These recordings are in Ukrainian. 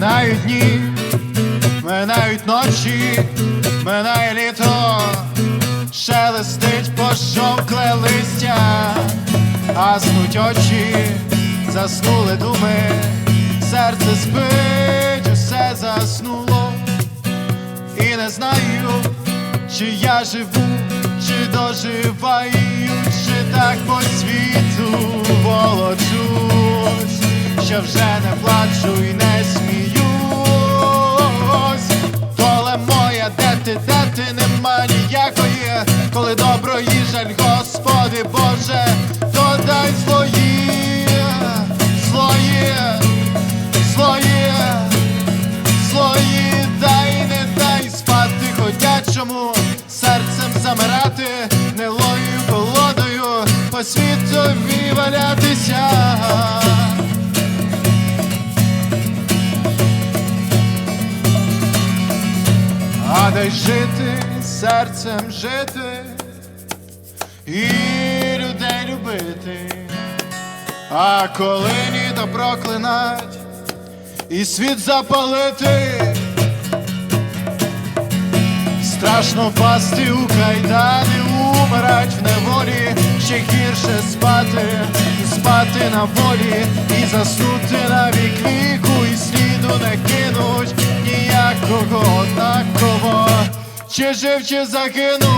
Минають дні, минають ночі, минає літо, шелестить пожовкле листя, гаснуть очі, заснули думи, серце спить, усе заснуло, і не знаю, чи я живу, чи доживаю, чи так по світу волочусь, що вже не плачу коли добро і жаль, Господи Боже, то дай злої, злої, злої, злої, дай не дай спати ходячому, серцем замирати, нелою колодою, по світові валятися. А дай жити, серцем жити і людей любити, а коли ні, то проклинать і світ запалити. Страшно впасти у кайдани, умирать в неволі, ще гірше спати, спати на волі, і заснути на вік віку, і сліду не кинуть ніякого однаково, чи жив, чи загинув.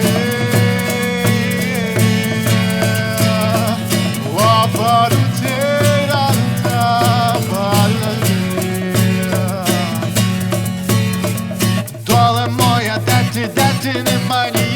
Е, Доле моя, де ти, де ти, немає? ні